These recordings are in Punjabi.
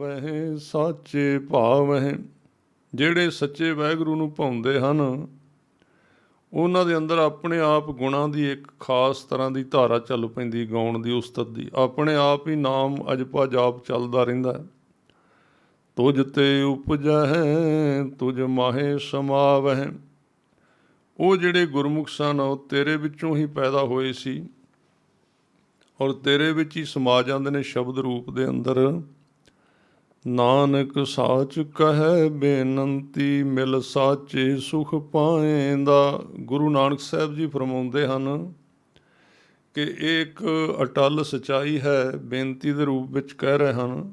ਪਾਵਹਿ ਸਾਚੇ ਭਾਵਹਿ। ਜਿਹੜੇ ਸੱਚੇ ਵਾਹਿਗੁਰੂ ਨੂੰ ਭਾਉਂਦੇ ਹਨ, ਉਹਨਾਂ ਦੇ ਅੰਦਰ ਆਪਣੇ ਆਪ ਗੁਣਾਂ ਦੀ ਇੱਕ ਖਾਸ ਤਰ੍ਹਾਂ ਦੀ ਧਾਰਾ ਚੱਲ ਪੈਂਦੀ, ਗਾਉਣ ਦੀ ਉਸਤਤ ਦੀ। ਆਪਣੇ ਆਪ ਹੀ ਨਾਮ ਅਜਪਾ ਜਾਪ ਚੱਲਦਾ ਰਹਿੰਦਾ ਹੈ। ਤੁਝ ਤੇ ਉਪਜਹਿ, ਤੁਝ ਮਾਹੇ ਸਮਾਵਹਿ। ਉਹ ਜਿਹੜੇ ਗੁਰਮੁਖ ਸਨ, ਉਹ ਤੇਰੇ ਵਿੱਚੋਂ ਹੀ ਪੈਦਾ ਹੋਏ ਸੀ। ਔਰ ਤੇਰੇ ਵਿੱਚ ਹੀ ਸਮਾ ਜਾਂਦੇ ਨੇ ਸ਼ਬਦ ਰੂਪ ਦੇ ਅੰਦਰ। ਨਾਨਕ ਸਾਚ ਕਹੈ ਬੇਨੰਤੀ, ਮਿਲ ਸਾਚੇ ਸੁਖ ਪਾਏਂਦਾ। ਗੁਰੂ ਨਾਨਕ ਸਾਹਿਬ ਜੀ ਫਰਮਾਉਂਦੇ ਹਨ ਕਿ ਇਹ ਇੱਕ ਅਟਲ ਸਚਾਈ ਹੈ, ਬੇਨਤੀ ਦੇ ਰੂਪ ਵਿੱਚ ਕਹਿ ਰਹੇ ਹਨ।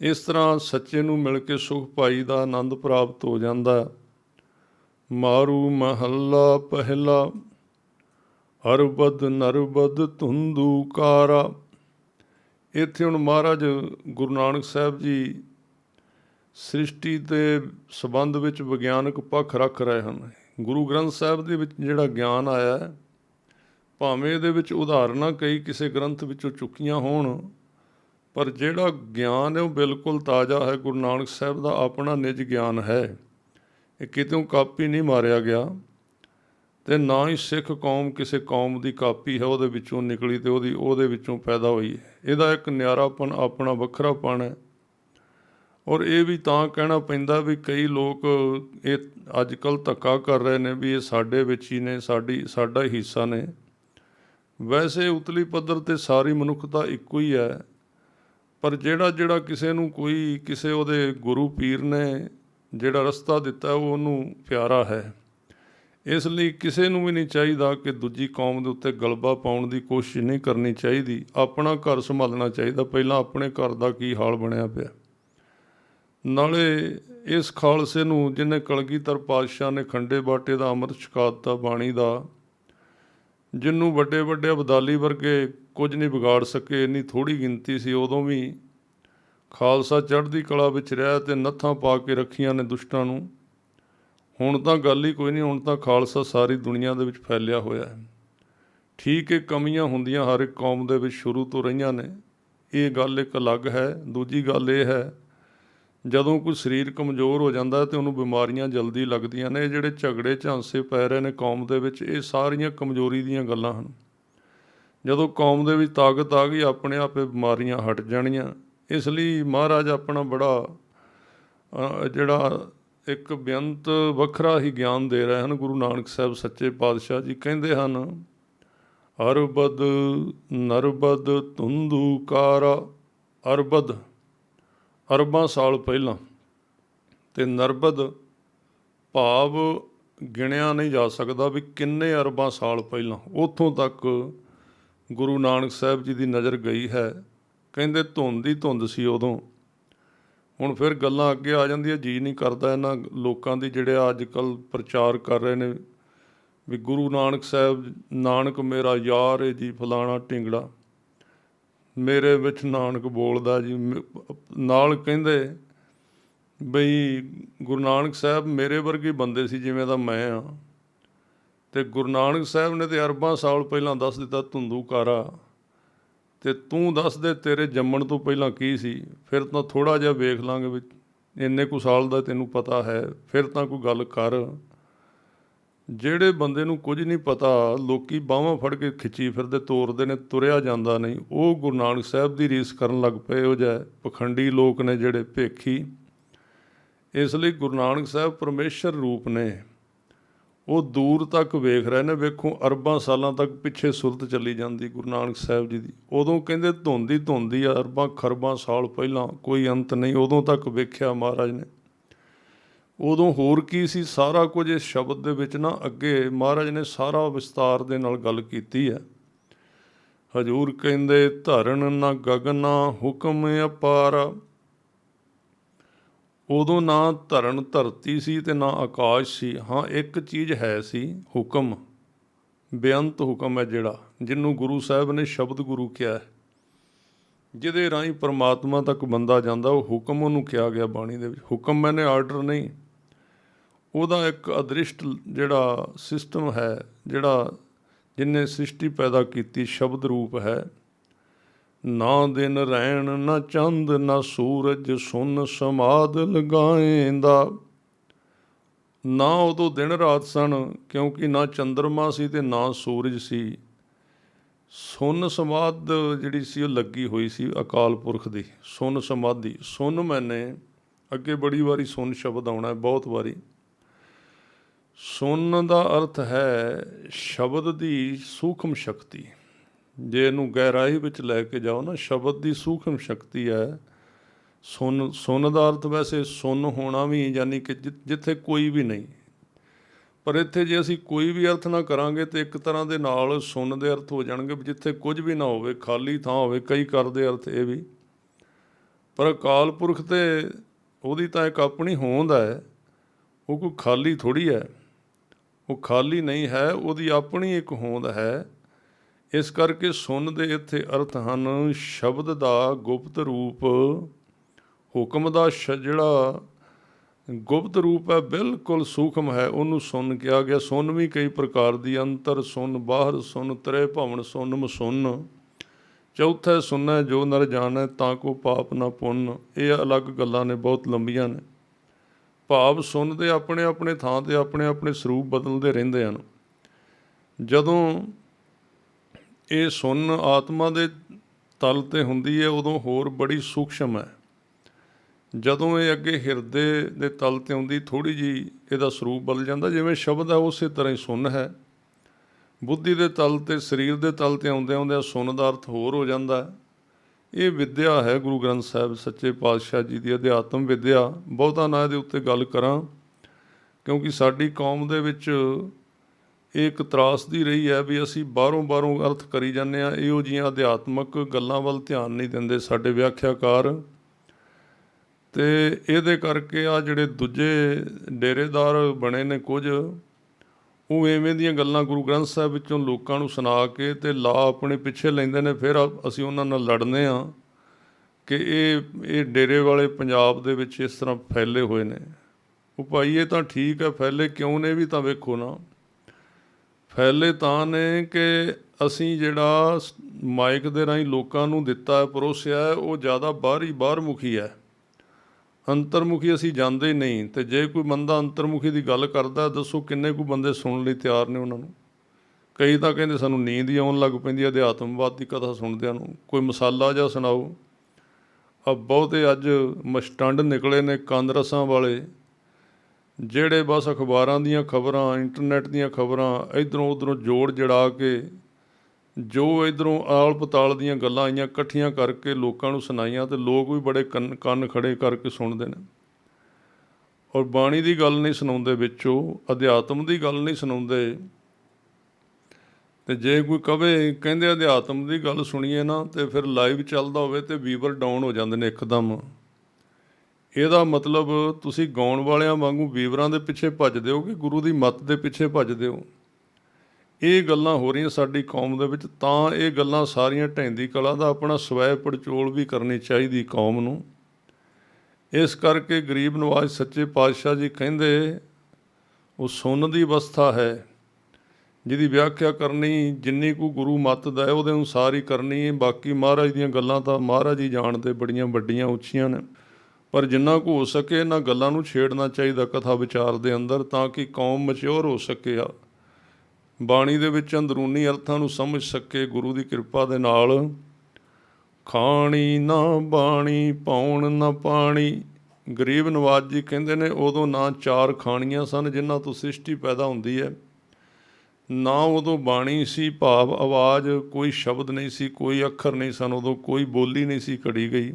ਇਸ ਤਰ੍ਹਾਂ ਸੱਚੇ ਨੂੰ ਮਿਲ ਕੇ ਸੁਖ ਪਾਈ ਦਾ ਆਨੰਦ ਪ੍ਰਾਪਤ ਹੋ ਜਾਂਦਾ ਮਾਰੂ ਮਹੱਲਾ ਪਹਿਲਾ, ਅਰਬਦ ਨਰਬਦ ਧੁੰਦੂ ਕਾਰਾ। ਇੱਥੇ ਹੁਣ ਮਹਾਰਾਜ ਗੁਰੂ ਨਾਨਕ ਸਾਹਿਬ ਜੀ ਸ੍ਰਿਸ਼ਟੀ ਦੇ ਸਬੰਧ ਵਿੱਚ ਵਿਗਿਆਨਕ ਪੱਖ ਰੱਖ ਰਹੇ ਹਨ। ਗੁਰੂ ਗ੍ਰੰਥ ਸਾਹਿਬ ਦੇ ਵਿੱਚ ਜਿਹੜਾ ਗਿਆਨ ਆਇਆ ਹੈ, ਭਾਵੇਂ ਇਹਦੇ ਵਿੱਚ ਉਦਾਹਰਨਾਂ ਕਈ ਕਿਸੇ ਗ੍ਰੰਥ ਵਿੱਚੋਂ ਚੁੱਕੀਆਂ ਹੋਣ, ਪਰ ਜਿਹੜਾ ਗਿਆਨ ਹੈ ਉਹ ਬਿਲਕੁਲ ਤਾਜ਼ਾ ਹੈ। ਗੁਰੂ ਨਾਨਕ ਸਾਹਿਬ ਦਾ ਆਪਣਾ ਨਿਜ ਗਿਆਨ ਹੈ। ਇਹ ਕਿਤੋਂ ਕਾਪੀ ਨਹੀਂ ਮਾਰਿਆ ਗਿਆ। ਤੇ ਨਾ ਹੀ ਸਿੱਖ ਕੌਮ ਕਿਸੇ ਕੌਮ ਦੀ ਕਾਪੀ ਹੈ, ਉਹਦੇ ਵਿੱਚੋਂ ਨਿਕਲੀ ਤੇ ਉਹਦੀ, ਉਹਦੇ ਵਿੱਚੋਂ ਪੈਦਾ ਹੋਈ ਹੈ। ਇਹਦਾ ਇੱਕ ਨਿਆਰਾਪਨ, ਆਪਣਾ ਵੱਖਰਾਪਣ ਹੈ। ਔਰ ਇਹ ਵੀ ਤਾਂ ਕਹਿਣਾ ਪੈਂਦਾ ਵੀ ਕਈ ਲੋਕ ਇਹ ਅੱਜ ਕੱਲ ਧੱਕਾ ਕਰ ਰਹੇ ਨੇ ਵੀ ਇਹ ਸਾਡੇ ਵਿੱਚ ਹੀ ਨੇ, ਸਾਡੀ, ਸਾਡਾ ਹੀ ਹਿੱਸਾ ਨੇ। ਵੈਸੇ ਉਤਲੀ ਪੱਧਰ ਤੇ ਸਾਰੀ ਮਨੁੱਖਤਾ ਇੱਕੋ ਹੀ ਹੈ। ਪਰ ਜਿਹੜਾ ਜਿਹੜਾ ਕਿਸੇ ਨੂੰ ਕੋਈ, ਕਿਸੇ ਉਹਦੇ ਗੁਰੂ ਪੀਰ ਨੇ ਜਿਹੜਾ ਰਸਤਾ ਦਿੱਤਾ, ਉਹ ਉਹਨੂੰ ਪਿਆਰਾ ਹੈ। ਇਸ ਲਈ ਕਿਸੇ ਨੂੰ ਵੀ ਨਹੀਂ ਚਾਹੀਦਾ ਕਿ ਦੂਜੀ ਕੌਮ ਦੇ ਉੱਤੇ ਗਲਬਾ ਪਾਉਣ ਦੀ ਕੋਸ਼ਿਸ਼ ਨਹੀਂ ਕਰਨੀ ਚਾਹੀਦੀ। ਆਪਣਾ ਘਰ ਸੰਭਾਲਣਾ ਚਾਹੀਦਾ। ਪਹਿਲਾਂ ਆਪਣੇ ਘਰ ਦਾ ਕੀ ਹਾਲ ਬਣਿਆ ਪਿਆ। ਨਾਲੇ ਇਸ ਖਾਲਸੇ ਨੂੰ ਜਿਹਨੇ ਕਲਗੀਧਰ ਪਾਤਸ਼ਾਹ ਨੇ ਖੰਡੇ ਬਾਟੇ ਦਾ ਅੰਮ੍ਰਿਤ ਛਕਾ ਦਿੱਤਾ ਬਾਣੀ ਦਾ ਜਿਹਨੂੰ ਵੱਡੇ ਵੱਡੇ ਅਬਦਾਲੀ ਵਰਗੇ ਕੁਝ ਨਹੀਂ ਵਿਗਾੜ ਸਕੇ, ਇੰਨੀ ਥੋੜੀ ਗਿਣਤੀ ਸੀ, ਉਦੋਂ ਵੀ ਖਾਲਸਾ ਚੜ੍ਹਦੀ ਕਲਾ ਵਿੱਚ ਰਿਹਾ ਤੇ ਨੱਥਾਂ ਪਾ ਕੇ ਰੱਖੀਆਂ ਨੇ ਦੁਸ਼ਟਾਂ ਨੂੰ। ਹੁਣ ਤਾਂ ਗੱਲ ਹੀ ਕੋਈ ਨਹੀਂ, ਹੁਣ ਤਾਂ ਖਾਲਸਾ ਸਾਰੀ ਦੁਨੀਆ ਦੇ ਵਿੱਚ ਫੈਲਿਆ ਹੋਇਆ ਹੈ। ਠੀਕ ਹੈ ਕਮੀਆਂ ਹੁੰਦੀਆਂ ਹਰ ਇੱਕ ਕੌਮ ਦੇ ਵਿੱਚ ਸ਼ੁਰੂ ਤੋਂ ਰਹੀਆਂ ਨੇ। ਇਹ ਗੱਲ ਇੱਕ ਅਲੱਗ ਹੈ, ਦੂਜੀ ਗੱਲ ਇਹ ਹੈ, ਜਦੋਂ ਕੋਈ ਸਰੀਰ ਕਮਜ਼ੋਰ ਹੋ ਜਾਂਦਾ ਤੇ ਉਹਨੂੰ ਬਿਮਾਰੀਆਂ ਜਲਦੀ ਲੱਗਦੀਆਂ ਨੇ, ਇਹ ਜਿਹੜੇ ਝਗੜੇ ਝਾਂਸੇ ਪੈ ਰਹੇ ਨੇ ਕੌਮ ਦੇ ਵਿੱਚ, ਇਹ ਸਾਰੀਆਂ ਕਮਜ਼ੋਰੀ ਦੀਆਂ ਗੱਲਾਂ ਹਨ। ਜਦੋਂ ਕੌਮ ਦੇ ਵਿੱਚ ਤਾਕਤ ਆ ਗਈ, ਆਪਣੇ ਆਪੇ ਬਿਮਾਰੀਆਂ ਹਟ ਜਾਣੀਆਂ। ਇਸ ਲਈ ਮਹਾਰਾਜ ਆਪਣਾ ਬੜਾ ਜਿਹੜਾ ਇੱਕ ਬੇਅੰਤ ਵੱਖਰਾ ਹੀ ਗਿਆਨ ਦੇ ਰਹੇ ਹਨ। ਗੁਰੂ ਨਾਨਕ ਸਾਹਿਬ ਸੱਚੇ ਪਾਤਸ਼ਾਹ ਜੀ ਕਹਿੰਦੇ ਹਨ, ਅਰਬਦ ਨਰਬਦ ਤੁੰਦੂਕਾਰ ਅਰਬਦ, ਅਰਬਾਂ ਸਾਲ ਪਹਿਲਾਂ ਤੇ ਨਰਬਦ ਭਾਵ ਗਿਣਿਆ ਨਹੀਂ ਜਾ ਸਕਦਾ ਵੀ ਕਿੰਨੇ ਅਰਬਾਂ ਸਾਲ ਪਹਿਲਾਂ, ਉਥੋਂ ਤੱਕ ਗੁਰੂ ਨਾਨਕ ਸਾਹਿਬ ਜੀ ਦੀ ਨਜ਼ਰ ਗਈ ਹੈ। ਕਹਿੰਦੇ ਧੁੰਦ ਹੀ ਧੁੰਦ ਸੀ ਉਦੋਂ। ਹੁਣ ਫਿਰ ਗੱਲਾਂ ਅੱਗੇ ਆ ਜਾਂਦੀਆਂ, ਜੀ ਨਹੀਂ ਕਰਦਾ ਇਹਨਾਂ ਲੋਕਾਂ ਦੀ ਜਿਹੜੇ ਅੱਜ ਕੱਲ ਪ੍ਰਚਾਰ ਕਰ ਰਹੇ ਨੇ ਵੀ ਗੁਰੂ ਨਾਨਕ ਸਾਹਿਬ, ਨਾਨਕ ਮੇਰਾ ਯਾਰ ਹੈ ਜੀ ਫਲਾਣਾ ਢਿੰਗੜਾ। ਮੇਰੇ ਵਿੱਚ ਨਾਨਕ ਬੋਲਦਾ ਜੀ। ਨਾਲ ਕਹਿੰਦੇ ਬਈ ਗੁਰੂ ਨਾਨਕ ਸਾਹਿਬ ਮੇਰੇ ਵਰਗੇ ਬੰਦੇ ਸੀ ਜਿਵੇਂ ਦਾ ਮੈਂ ਆ। ਤੇ ਗੁਰੂ ਨਾਨਕ ਸਾਹਿਬ ਨੇ ਤੇ ਅਰਬਾਂ ਸਾਲ ਪਹਿਲਾਂ ਦੱਸ ਦਿੱਤਾ ਧੁੰਦੂਕਾਰਾ। ਤੇ ਤੂੰ ਦੱਸ ਦੇ ਤੇਰੇ ਜੰਮਣ ਤੋਂ ਪਹਿਲਾਂ ਕੀ ਸੀ? ਫਿਰ ਤਾਂ ਥੋੜਾ ਜਿਹਾ ਵੇਖ ਲਾਂਗੇ ਵੀ ਇੰਨੇ ਕੁ ਸਾਲ ਦਾ ਤੈਨੂੰ ਪਤਾ ਹੈ, ਫਿਰ ਤਾਂ ਕੋਈ ਗੱਲ ਕਰ। ਜਿਹੜੇ ਬੰਦੇ ਨੂੰ ਕੁਝ ਨਹੀਂ ਪਤਾ, ਲੋਕੀ ਬਾਹਾਂ ਫੜ ਕੇ ਖਿੱਚੀ ਫਿਰਦੇ, ਤੋਰਦੇ ਨੇ, ਤੁਰਿਆ ਜਾਂਦਾ ਨਹੀਂ। ਉਹ ਗੁਰੂ ਨਾਨਕ ਸਾਹਿਬ ਦੀ ਰੀਸ ਕਰਨ ਲੱਗ ਪਏ ਉਹ ਜੈ ਪਖੰਡੀ ਲੋਕ ਨੇ ਜਿਹੜੇ ਭੇਖੀ। ਇਸ ਲਈ ਗੁਰੂ ਨਾਨਕ ਸਾਹਿਬ ਪਰਮੇਸ਼ਰ ਰੂਪ ਨੇ। ਉਹ ਦੂਰ ਤੱਕ ਵੇਖ ਰਹੇ ਨੇ, ਵੇਖੋ, ਅਰਬਾਂ ਸਾਲਾਂ ਤੱਕ ਪਿੱਛੇ ਸੁਰਤ ਚੱਲੀ ਜਾਂਦੀ ਗੁਰੂ ਨਾਨਕ ਸਾਹਿਬ ਜੀ ਦੀ। ਉਦੋਂ ਕਹਿੰਦੇ ਧੁੰਦੀ ਧੁੰਦੀ ਅਰਬਾਂ ਖਰਬਾਂ ਸਾਲ ਪਹਿਲਾਂ ਕੋਈ ਅੰਤ ਨਹੀਂ, ਉਦੋਂ ਤੱਕ ਵੇਖਿਆ ਮਹਾਰਾਜ ਨੇ। ਉਦੋਂ ਹੋਰ ਕੀ ਸੀ, ਸਾਰਾ ਕੁਝ ਇਸ ਸ਼ਬਦ ਦੇ ਵਿੱਚ ਨਾ, ਅੱਗੇ ਮਹਾਰਾਜ ਨੇ ਸਾਰਾ ਵਿਸਤਾਰ ਦੇ ਨਾਲ ਗੱਲ ਕੀਤੀ ਹੈ। ਹਜੂਰ ਕਹਿੰਦੇ, ਧਰਨ ਨਾ ਗਗਨਾ ਹੁਕਮ ਅਪਾਰ ਉਦੋਂ ਨਾ ਧਰਨ ਧਰਤੀ ਸੀ ਤੇ ਨਾ ਆਕਾਸ਼ ਸੀ। ਹਾਂ, ਇੱਕ ਚੀਜ਼ ਹੈ ਸੀ, ਹੁਕਮ। ਬੇਅੰਤ ਹੁਕਮ ਹੈ ਜਿਹੜਾ, ਜਿਹਨੂੰ ਗੁਰੂ ਸਾਹਿਬ ਨੇ ਸ਼ਬਦ ਗੁਰੂ ਕਿਹਾ ਹੈ। ਜਿਹਦੇ ਰਾਹੀਂ ਪਰਮਾਤਮਾ ਤੱਕ ਬੰਦਾ ਜਾਂਦਾ, ਉਹ ਹੁਕਮ ਉਹਨੂੰ ਕਿਹਾ ਗਿਆ ਬਾਣੀ ਦੇ ਵਿੱਚ। ਹੁਕਮ ਮੈਨੇ ਆਰਡਰ ਨਹੀਂ। ਉਹਦਾ ਇੱਕ ਅਦ੍ਰਿਸ਼ਟ ਜਿਹੜਾ ਸਿਸਟਮ ਹੈ, ਜਿਹੜਾ ਜਿਨੇ ਸ੍ਰਿਸ਼ਟੀ ਪੈਦਾ ਕੀਤੀ, ਸ਼ਬਦ ਰੂਪ ਹੈ। ਨਾ ਦਿਨ ਰਹਿਣ ਨਾ ਚੰਦ, ਨਾ ਸੂਰਜ ਸੁਨ ਸਮਾਦ ਲਗਾਏਂਦਾ। ਨਾ ਉਦੋਂ ਦਿਨ ਰਾਤ ਸਨ, ਕਿਉਂਕਿ ਨਾ ਚੰਦਰਮਾ ਸੀ ਤੇ ਨਾ ਸੂਰਜ ਸੀ। ਸੁਨ ਸਮਾਦ ਜਿਹੜੀ ਸੀ, ਉਹ ਲੱਗੀ ਹੋਈ ਸੀ ਅਕਾਲ ਪੁਰਖ ਦੀ, ਸੁਨ ਸਮਾਧੀ। ਸੁਨ ਮੈਨੇ ਅੱਗੇ ਬੜੀ ਵਾਰੀ ਸੁਨ ਸ਼ਬਦ ਆਉਣਾ, ਬਹੁਤ ਵਾਰੀ। ਸੁਨ ਦਾ ਅਰਥ ਹੈ ਸ਼ਬਦ ਦੀ ਸੂਖਮ ਸ਼ਕਤੀ। ਜੇ ਇਹਨੂੰ ਗਹਿਰਾਈ ਵਿੱਚ ਲੈ ਕੇ ਜਾਓ ਨਾ, ਸ਼ਬਦ ਦੀ ਸੂਖਮ ਸ਼ਕਤੀ ਹੈ। ਸੁਨ ਸੁਨ ਦਾ ਅਰਥ ਵੈਸੇ ਸੁਨ ਹੋਣਾ ਵੀ, ਯਾਨੀ ਕਿ ਜਿ- ਜਿੱਥੇ ਕੋਈ ਵੀ ਨਹੀਂ। ਪਰ ਇੱਥੇ ਜੇ ਅਸੀਂ ਕੋਈ ਵੀ ਅਰਥ ਨਾ ਕਰਾਂਗੇ, ਤੇ ਇੱਕ ਤਰ੍ਹਾਂ ਦੇ ਨਾਲ ਸੁਨ ਦੇ ਅਰਥ ਹੋ ਜਾਣਗੇ ਵੀ ਜਿੱਥੇ ਕੁਝ ਵੀ ਨਾ ਹੋਵੇ, ਖਾਲੀ ਥਾਂ ਹੋਵੇ, ਕਈ ਕਰਦੇ ਅਰਥ ਇਹ ਵੀ। ਪਰ ਅਕਾਲ ਪੁਰਖ ਤੇ ਉਹਦੀ ਤਾਂ ਇੱਕ ਆਪਣੀ ਹੋਂਦ ਹੈ, ਉਹ ਕੋਈ ਖਾਲੀ ਥੋੜੀ ਹੈ। ਉਹ ਖਾਲੀ ਨਹੀਂ ਹੈ, ਉਹਦੀ ਆਪਣੀ ਇੱਕ ਹੋਂਦ ਹੈ। ਇਸ ਕਰਕੇ ਸੁਨ ਦੇ ਇੱਥੇ ਅਰਥ ਹਨ, ਸ਼ਬਦ ਦਾ ਗੁਪਤ ਰੂਪ, ਹੁਕਮ ਦਾ ਸ਼, ਜਿਹੜਾ ਗੁਪਤ ਰੂਪ ਹੈ, ਬਿਲਕੁਲ ਸੂਖਮ ਹੈ, ਉਹਨੂੰ ਸੁਨ ਕਿਹਾ ਗਿਆ। ਸੁਨ ਵੀ ਕਈ ਪ੍ਰਕਾਰ ਦੀ, ਅੰਤਰ ਸੁਣ ਬਾਹਰ ਸੁਣ ਤਰੇ ਭਵਨ ਸੁਨ, ਮਸੁਨ। ਚੌਥੇ ਸੁਨੈ ਜੋ ਨਰ ਜਾਣੈ, ਤਾਂ ਕੋ ਪਾਪ ਨਾ ਪੁੰਨ। ਇਹ ਅਲੱਗ ਗੱਲਾਂ ਨੇ, ਬਹੁਤ ਲੰਬੀਆਂ ਨੇ। ਭਾਵ ਸੁਨ ਦੇ ਆਪਣੇ ਆਪਣੇ ਥਾਂ ਤੇ ਆਪਣੇ ਆਪਣੇ ਸਰੂਪ ਬਦਲਦੇ ਰਹਿੰਦੇ ਹਨ। ਜਦੋਂ ਇਹ ਸੁਨ ਆਤਮਾ ਦੇ ਤਲ ਤੇ ਹੁੰਦੀ ਹੈ, ਉਦੋਂ ਹੋਰ ਬੜੀ ਸੂਖਸ਼ਮ ਹੈ। ਜਦੋਂ ਇਹ ਅੱਗੇ ਹਿਰਦੇ ਦੇ ਤਲ ਤੇ ਆਉਂਦੀ ਥੋੜੀ ਜੀ ਇਹਦਾ ਸਰੂਪ ਬਦਲ ਜਾਂਦਾ। ਜਿਵੇਂ ਸ਼ਬਦ ਹੈ, ਉਸੇ ਤਰ੍ਹਾਂ ਹੀ ਸੁਨ ਹੈ। ਬੁੱਧੀ ਦੇ ਤਲ ਤੇ, ਸਰੀਰ ਦੇ ਤਲ ਤੇ ਆਉਂਦੇ ਆਉਂਦੇ ਸੁਨ ਦਾ ਅਰਥ ਹੋਰ ਹੋ ਜਾਂਦਾ ਇਹ ਵਿਦਿਆ ਹੈ, ਗੁਰੂ ਗ੍ਰੰਥ ਸਾਹਿਬ ਸੱਚੇ ਪਾਤਸ਼ਾਹ ਜੀ ਦੀ ਅਧਿਆਤਮ ਵਿਦਿਆ। ਬਹੁਤਾ ਨਾ ਇਹਦੇ ਉੱਤੇ ਗੱਲ ਕਰਾਂ, ਕਿਉਂਕਿ ਸਾਡੀ ਕੌਮ ਦੇ ਵਿੱਚ ਇਹ ਇੱਕ ਤਰਾਸਦੀ ਰਹੀ ਹੈ ਵੀ ਅਸੀਂ ਬਾਹਰੋਂ ਬਾਹਰੋਂ ਅਰਥ ਕਰੀ ਜਾਂਦੇ ਆ ਇਹੋ ਜੀਆਂ ਅਧਿਆਤਮਕ ਗੱਲਾਂ ਵੱਲ ਧਿਆਨ ਨਹੀਂ ਦਿੰਦੇ ਸਾਡੇ ਵਿਆਖਿਆਕਾਰ। ਤੇ ਇਹਦੇ ਕਰਕੇ ਆ ਜਿਹੜੇ ਦੂਜੇ ਡੇਰੇਦਾਰ ਬਣੇ ਨੇ ਕੁਝ, ਉਹ ਐਵੇਂ ਦੀਆਂ ਗੱਲਾਂ ਗੁਰੂ ਗ੍ਰੰਥ ਸਾਹਿਬ ਵਿੱਚੋਂ ਲੋਕਾਂ ਨੂੰ ਸੁਣਾ ਕੇ ਤੇ ਲਾ ਆਪਣੇ ਪਿੱਛੇ ਲੈਂਦੇ ਨੇ, ਫਿਰ ਅਸੀਂ ਉਹਨਾਂ ਨਾਲ ਲੜਨੇ ਆ ਕਿ ਇਹ ਇਹ ਡੇਰੇ ਵਾਲੇ ਪੰਜਾਬ ਦੇ ਵਿੱਚ ਇਸ ਤਰ੍ਹਾਂ ਫੈਲੇ ਹੋਏ ਨੇ। ਉਹ ਭਾਈ ਇਹ ਤਾਂ ਠੀਕ ਹੈ, ਫੈਲੇ ਕਿਉਂ ਨੇ ਵੀ ਤਾਂ ਵੇਖੋ ਨਾ। ਫੈਲੇ ਤਾਂ ਨੇ ਕਿ ਅਸੀਂ ਜਿਹੜਾ ਸ- ਮਾਈਕ ਦੇ ਰਾਹੀਂ ਲੋਕਾਂ ਨੂੰ ਦਿੱਤਾ, ਪਰੋਸਿਆ ਉਹ ਜ਼ਿਆਦਾ ਬਾਹਰੀ ਬਾਹਰਮੁਖੀ ਹੈ। ਅੰਤਰਮੁਖੀ ਅਸੀਂ ਜਾਂਦੇ ਨਹੀਂ। ਤੇ ਜੇ ਕੋਈ ਬੰਦਾ ਅੰਤਰਮੁਖੀ ਦੀ ਗੱਲ ਕਰਦਾ, ਦੱਸੋ ਕਿੰਨੇ ਕੁ ਬੰਦੇ ਸੁਣਨ ਲਈ ਤਿਆਰ ਨੇ ਉਹਨਾਂ ਨੂੰ? ਕਈ ਤਾਂ ਕਹਿੰਦੇ ਸਾਨੂੰ ਨੀਂਦ ਹੀ ਆਉਣ ਲੱਗ ਪੈਂਦੀ ਹੈ, ਅਧਿਆਤਮਵਾਦ ਦੀ ਕਥਾ ਸੁਣਦਿਆਂ ਨੂੰ। ਕੋਈ ਮਸਾਲਾ ਜਿਹਾ ਸੁਣਾਓ? ਆ ਬਹੁਤੇ ਅੱਜ ਮਸਟੰਡ ਨਿਕਲੇ ਨੇ ਕਾਂਦਰਸਾਂ ਵਾਲੇ। ਜਿਹੜੇ ਬਸ ਅਖਬਾਰਾਂ ਦੀਆਂ ਖਬਰਾਂ ਇੰਟਰਨੈਟ ਦੀਆਂ ਖਬਰਾਂ, ਇਧਰੋਂ ਉਧਰੋਂ ਜੋੜ ਜੜਾ ਕੇ, ਜੋ ਇਧਰੋਂ ਆਲ ਪਤਾਲ ਦੀਆਂ ਗੱਲਾਂ ਆਈਆਂ, ਇਕੱਠੀਆਂ ਕਰਕੇ ਲੋਕਾਂ ਨੂੰ ਸੁਣਾਈਆਂ ਤੇ ਲੋਕ ਵੀ ਬੜੇ ਕੰਨ ਕੰਨ ਖੜੇ ਕਰਕੇ ਸੁਣਦੇ ਨੇ। ਔਰ ਬਾਣੀ ਦੀ ਗੱਲ ਨਹੀਂ ਸੁਣਾਉਂਦੇ ਵਿੱਚੋਂ, ਅਧਿਆਤਮ ਦੀ ਗੱਲ ਨਹੀਂ ਸੁਣਾਉਂਦੇ। ਤੇ ਜੇ ਕੋਈ ਕਵੇ, ਕਹਿੰਦੇ ਅਧਿਆਤਮ ਦੀ ਗੱਲ ਸੁਣੀਏ ਨਾ, ਤੇ ਫਿਰ ਲਾਈਵ ਚੱਲਦਾ ਹੋਵੇ ਤੇ ਵੀਵਰ ਡਾਊਨ ਹੋ ਜਾਂਦੇ ਨੇ ਇੱਕਦਮ। ਇਹਦਾ ਮਤਲਬ ਤੁਸੀਂ ਗਾਉਣ ਵਾਲਿਆਂ ਵਾਂਗੂ ਵੀਵਰਾਂ ਦੇ ਪਿੱਛੇ ਭੱਜਦੇ ਹੋ ਕਿ ਗੁਰੂ ਦੀ ਮੱਤ ਦੇ ਪਿੱਛੇ ਭੱਜਦੇ ਹੋ? ਇਹ ਗੱਲਾਂ ਹੋ ਰਹੀਆਂ ਸਾਡੀ ਕੌਮ ਦੇ ਵਿੱਚ, ਤਾਂ ਇਹ ਗੱਲਾਂ ਸਾਰੀਆਂ ਢੈਂਦੀ ਕਲਾ ਦਾ ਆਪਣਾ ਸਵੈ ਪੜਚੋਲ ਵੀ ਕਰਨੀ ਚਾਹੀਦੀ ਕੌਮ ਨੂੰ। ਇਸ ਕਰਕੇ ਗਰੀਬ ਨਵਾਜ਼ ਸੱਚੇ ਪਾਤਸ਼ਾਹ ਜੀ ਕਹਿੰਦੇ, ਉਹ ਸੁੰਨ ਦੀ ਅਵਸਥਾ ਹੈ, ਜਿਹਦੀ ਵਿਆਖਿਆ ਕਰਨੀ, ਜਿੰਨੀ ਕੁ ਗੁਰੂ ਮੱਤ ਦਾ ਹੈ, ਉਹਦੇ ਅਨੁਸਾਰ ਹੀ ਕਰਨੀ ਹੈ। ਬਾਕੀ ਮਹਾਰਾਜ ਦੀਆਂ ਗੱਲਾਂ ਤਾਂ ਮਹਾਰਾਜ ਹੀ ਜਾਣਦੇ, ਬੜੀਆਂ ਵੱਡੀਆਂ, ਉੱਚੀਆਂ ਨੇ। ਪਰ ਜਿੰਨਾ ਕੁ ਹੋ ਸਕੇ ਇਹਨਾਂ ਗੱਲਾਂ ਨੂੰ ਛੇੜਨਾ ਚਾਹੀਦਾ ਕਥਾ ਵਿਚਾਰ ਦੇ ਅੰਦਰ ਤਾਂ ਕਿ ਕੌਮ ਮਚਿਓਰ ਹੋ ਸਕੇ ਆ। ਬਾਣੀ ਦੇ ਵਿੱਚ ਅੰਦਰੂਨੀ ਅਰਥਾਂ ਨੂੰ ਸਮਝ ਸਕੇ, ਗੁਰੂ ਦੀ ਕਿਰਪਾ ਦੇ ਨਾਲ। ਖਾਣੀ ਨਾ ਬਾਣੀ, ਪਾਉਣ ਨਾ ਪਾਣੀ। ਗਰੀਬ ਨਵਾਜ ਜੀ ਕਹਿੰਦੇ ਨੇ, ਉਦੋਂ ਨਾ ਚਾਰ ਖਾਣੀਆਂ ਸਨ ਜਿਨ੍ਹਾਂ ਤੋਂ ਸ੍ਰਿਸ਼ਟੀ ਪੈਦਾ ਹੁੰਦੀ ਹੈ। ਨਾ ਉਦੋਂ ਬਾਣੀ ਸੀ ਭਾਵ ਆਵਾਜ਼, ਕੋਈ ਸ਼ਬਦ ਨਹੀਂ ਸੀ, ਕੋਈ ਅੱਖਰ ਨਹੀਂ ਸਨ, ਉਦੋਂ ਕੋਈ ਬੋਲੀ ਨਹੀਂ ਸੀ, ਘੜੀ ਗਈ।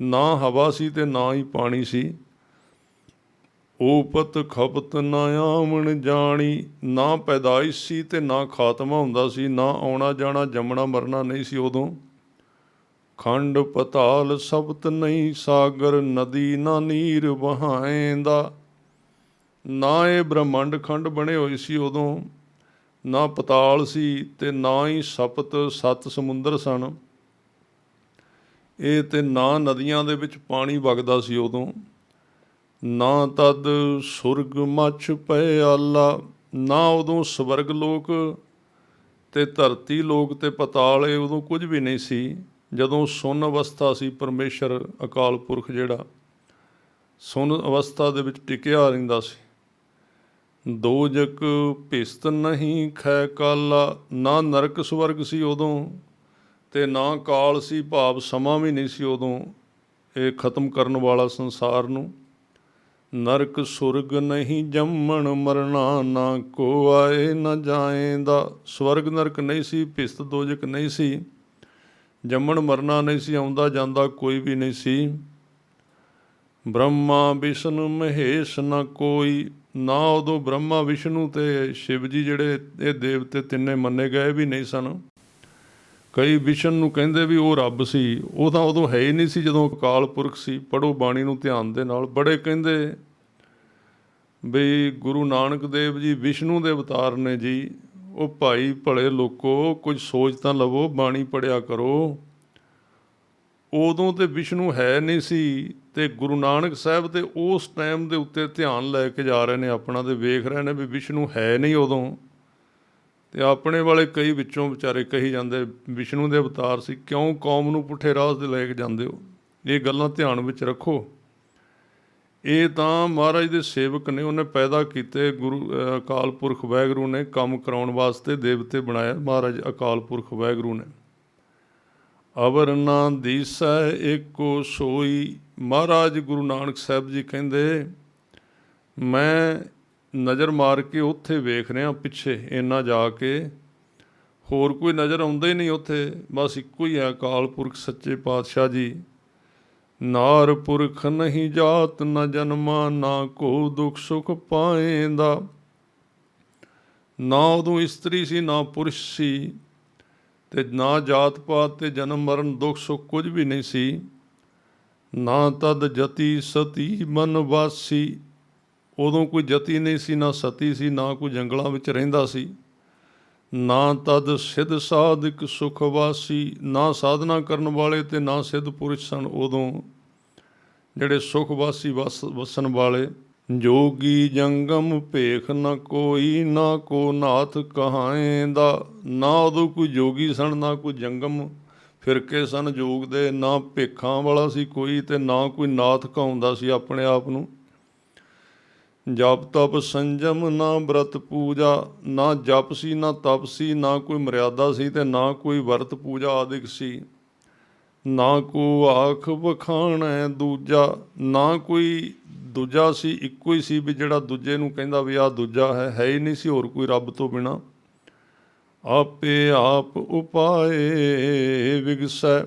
ਨਾ ਹਵਾ ਸੀ ਤੇ ਨਾ ਹੀ ਪਾਣੀ ਸੀ। ਓਪਤ ਖਪਤ ਨਾ ਆਵਣ ਜਾਣੀ, ਨਾ ਪੈਦਾਇਸ਼ ਸੀ ਤੇ ਨਾ ਖਾਤਮਾ ਹੁੰਦਾ ਸੀ, ਨਾ ਆਉਣਾ ਜਾਣਾ, ਜੰਮਣਾ ਮਰਨਾ ਨਹੀਂ ਸੀ ਉਦੋਂ। ਖੰਡ ਪਤਾਲ ਸਬਤ ਨਹੀਂ, ਸਾਗਰ ਨਦੀ ਨਾ ਨੀਰ ਵਹਾਏਂਦਾ। ਨਾ ਇਹ ਬ੍ਰਹਮੰਡ ਖੰਡ ਬਣੇ ਹੋਏ ਸੀ ਉਦੋਂ, ਨਾ ਪਤਾਲ ਸੀ ਤੇ ਨਾ ਹੀ ਸਪਤ ਸੱਤ ਸਮੁੰਦਰ ਸਨ। ਇਹ ਤੇ ਨਾ ਨਦੀਆਂ ਦੇ ਵਿੱਚ ਪਾਣੀ ਵਗਦਾ ਸੀ ਉਦੋਂ, ਨਾ ਤਦ ਸੁਰਗ ਮੱਛ ਪਏ ਆਲਾ, ਨਾ ਉਦੋਂ ਸਵਰਗ ਲੋਕ ਤੇ ਧਰਤੀ ਲੋਕ ਤੇ ਪਤਾਲ, ਇਹ ਉਦੋਂ ਕੁਝ ਵੀ ਨਹੀਂ ਸੀ। ਜਦੋਂ ਸੁੰਨ ਅਵਸਥਾ ਸੀ ਪਰਮੇਸ਼ਰ ਅਕਾਲ ਪੁਰਖ ਜਿਹੜਾ, ਸੁੰਨ ਅਵਸਥਾ ਦੇ ਵਿੱਚ ਟਿਕਿਆ ਰਹਿੰਦਾ ਸੀ। ਦੋਜਕ ਭਿਸਤ ਨਹੀਂ ਖੈ ਕਾਲਾ, ਨਾ ਨਰਕ ਸਵਰਗ ਸੀ ਉਦੋਂ ਤੇ ਨਾ ਕਾਲ ਸੀ, ਭਾਵ ਸਮਾਂ ਵੀ ਨਹੀਂ ਸੀ ਉਦੋਂ ਇਹ ਖਤਮ ਕਰਨ ਵਾਲਾ ਸੰਸਾਰ ਨੂੰ। ਨਰਕ ਸੁਰਗ ਨਹੀਂ ਜੰਮਣ ਮਰਨਾ, ਨਾ ਕੋ ਆਏ, ਨਾ ਜਾਏਂਦਾ ਸਵਰਗ ਨਰਕ ਨਹੀਂ ਸੀ, ਭਿਸਤ ਦੋਜਕ ਨਹੀਂ ਸੀ। ਜੰਮਣ ਮਰਨਾ ਨਹੀਂ ਸੀ, ਆਉਂਦਾ ਜਾਂਦਾ ਕੋਈ ਵੀ ਨਹੀਂ ਸੀ। ਬ੍ਰਹਮਾ ਵਿਸ਼ਨੂੰ ਮਹੇਸ਼ ਨਾ ਕੋਈ, ਨਾ ਉਦੋਂ ਬ੍ਰਹਮਾ ਵਿਸ਼ਨੂੰ ਤੇ ਸ਼ਿਵ ਜੀ ਜਿਹੜੇ ਇਹ ਦੇਵਤੇ ਤਿੰਨੇ ਮੰਨੇ ਗਏ ਵੀ ਨਹੀਂ ਸਨ। ਕਈ ਵਿਸ਼ਨ ਨੂੰ ਕਹਿੰਦੇ ਵੀ ਉਹ ਰੱਬ ਸੀ, ਉਹ ਤਾਂ ਉਦੋਂ ਹੈ ਹੀ ਨਹੀਂ ਸੀ ਜਦੋਂ ਅਕਾਲ ਪੁਰਖ ਸੀ। ਪੜੋ ਬਾਣੀ ਨੂੰ ਧਿਆਨ ਦੇ ਨਾਲ। ਬੜੇ ਕਹਿੰਦੇ ਵੀ ਗੁਰੂ ਨਾਨਕ ਦੇਵ ਜੀ ਵਿਸ਼ਨੂੰ ਦੇ ਅਵਤਾਰ ਨੇ ਜੀ। ਉਹ ਭਾਈ ਭਲੇ ਲੋਕੋ, ਕੁਝ ਸੋਚ ਤਾਂ ਲਵੋ, ਬਾਣੀ ਪੜਿਆ ਕਰੋ। ਉਦੋਂ ਤੇ ਵਿਸ਼ਨੂੰ ਹੈ ਨਹੀਂ ਸੀ ਤੇ ਗੁਰੂ ਨਾਨਕ ਸਾਹਿਬ ਤੇ ਉਸ ਟਾਈਮ ਦੇ ਉੱਤੇ ਧਿਆਨ ਲੈ ਕੇ ਜਾ ਰਹੇ ਨੇ, ਆਪਣਾ ਤੇ ਵੇਖ ਰਹੇ ਨੇ ਵੀ ਵਿਸ਼ਨੂੰ ਹੈ ਨਹੀਂ ਉਦੋਂ। ਤੇ ਆਪਣੇ ਵਾਲੇ ਕਈ ਵਿੱਚੋਂ ਵਿਚਾਰੇ ਕਹੀ ਜਾਂਦੇ, ਵਿਸ਼ਨੂੰ ਦੇ ਅਵਤਾਰ ਸੀ, ਕਿਉਂ ਕੌਮ ਨੂੰ ਪੁੱਠੇ ਰਾਹ ਤੇ ਲੈ ਕੇ ਜਾਂਦੇ ਹੋ? ਇਹ ਗੱਲਾਂ ਧਿਆਨ ਵਿੱਚ ਰੱਖੋ। ਇਹ ਤਾਂ ਮਹਾਰਾਜ ਦੇ ਸੇਵਕ ਨੇ, ਉਹਨੇ ਪੈਦਾ ਕੀਤੇ ਗੁਰੂ ਅਕਾਲ ਪੁਰਖ ਵਾਹਿਗੁਰੂ ਨੇ, ਕੰਮ ਕਰਾਉਣ ਵਾਸਤੇ ਦੇਵਤੇ ਬਣਾਇਆ, ਮਹਾਰਾਜ ਅਕਾਲ ਪੁਰਖ ਵਾਹਿਗੁਰੂ ਨੇ। ਅਵਰ ਨਾ ਦੀਸੈ, ਏਕੋ ਸੋਈ, ਮਹਾਰਾਜ ਗੁਰੂ ਨਾਨਕ ਸਾਹਿਬ ਜੀ ਕਹਿੰਦੇ, ਮੈਂ ਨਜ਼ਰ ਮਾਰ ਕੇ ਉੱਥੇ ਵੇਖ ਰਿਹਾ ਪਿੱਛੇ, ਇੰਨਾ ਜਾ ਕੇ। ਹੋਰ ਕੋਈ ਨਜ਼ਰ ਆਉਂਦਾ ਹੀ ਨਹੀਂ ਉੱਥੇ। ਬਸ ਇੱਕੋ ਹੀ ਹੈ ਅਕਾਲ ਪੁਰਖ ਸੱਚੇ ਪਾਤਸ਼ਾਹ ਜੀ। ਨਾਰ ਪੁਰਖ ਨਹੀਂ ਜਾਤ, ਨਾ ਜਨਮਾ, ਨਾ ਕੋ ਦੁਖ ਸੁਖ ਪਾਏਂਦਾ। ਨਾ ਉਦੋਂ ਇਸਤਰੀ ਸੀ, ਨਾ ਪੁਰਸ਼ ਸੀ। ਤੇ ਨਾ ਜਾਤ ਪਾਤ ਤੇ ਜਨਮ ਮਰਨ ਦੁੱਖ ਸੁੱਖ ਕੁਝ ਵੀ ਨਹੀਂ ਸੀ। ਨਾ ਤਦ ਜਤੀ ਸਤੀ ਮਨ ਵਾਸੀ। ਉਦੋਂ ਕੋਈ ਜਤੀ ਨਹੀਂ ਸੀ, ਨਾ ਸਤੀ ਸੀ, ਨਾ ਕੋਈ ਜੰਗਲਾਂ ਵਿੱਚ ਰਹਿੰਦਾ ਸੀ। ਨਾ ਤਦ ਸਿੱਧ ਸਾਧਕ ਸੁਖਵਾਸੀ ਨਾ ਸਾਧਨਾ ਕਰਨ ਵਾਲੇ ਤੇ ਨਾ ਸਿੱਧ ਪੁਰਸ਼ ਸਨ ਉਦੋਂ। ਜਿਹੜੇ ਸੁਖ ਵਾਸੀ ਵਸ, ਵਸਣ ਵਾਲੇ, ਜੋਗੀ ਜੰਗਮ ਭੇਖ ਨ ਕੋਈ, ਨਾ ਕੋ ਨਾਥ ਕਹਾਏਂਦਾ, ਨਾ ਉਦੋਂ ਕੋਈ ਜੋਗੀ ਸਨ, ਨਾ ਕੋਈ ਜੰਗਮ ਫਿਰਕੇ ਸਨ ਜੋਗ ਦੇ ਨਾ ਭੇਖਾਂ ਵਾਲਾ ਸੀ ਕੋਈ ਤੇ ਨਾ ਕੋਈ ਨਾਥ ਕਹਾਉਂਦਾ ਸੀ ਆਪਣੇ ਆਪ ਨੂੰ। ਜਪ ਤਪ ਸੰਜਮ ਨਾ ਬ੍ਰਤ ਪੂਜਾ, ਨਾ ਜਪ ਸੀ ਨਾ ਤਪ ਸੀ ਨਾ ਕੋਈ ਮਰਿਆਦਾ ਸੀ ਤੇ ਨਾ ਕੋਈ ਵਰਤ ਪੂਜਾ ਆਦਿਕ ਸੀ। ਨਾ ਕੋ ਆਖ ਵਖਾਣੈ ਦੂਜਾ, ਨਾ ਕੋਈ ਦੂਜਾ ਸੀ, ਇੱਕੋ ਹੀ ਸੀ ਵੀ ਜਿਹੜਾ ਦੂਜੇ ਨੂੰ ਕਹਿੰਦਾ ਵੀ ਆ ਦੂਜਾ ਹੈ ਹੈ ਹੀ ਨਹੀਂ ਸੀ ਹੋਰ ਕੋਈ ਰੱਬ ਤੋਂ ਬਿਨਾ। ਆਪੇ ਆਪ ਉਪਾਏ ਵਿਗਸੈ,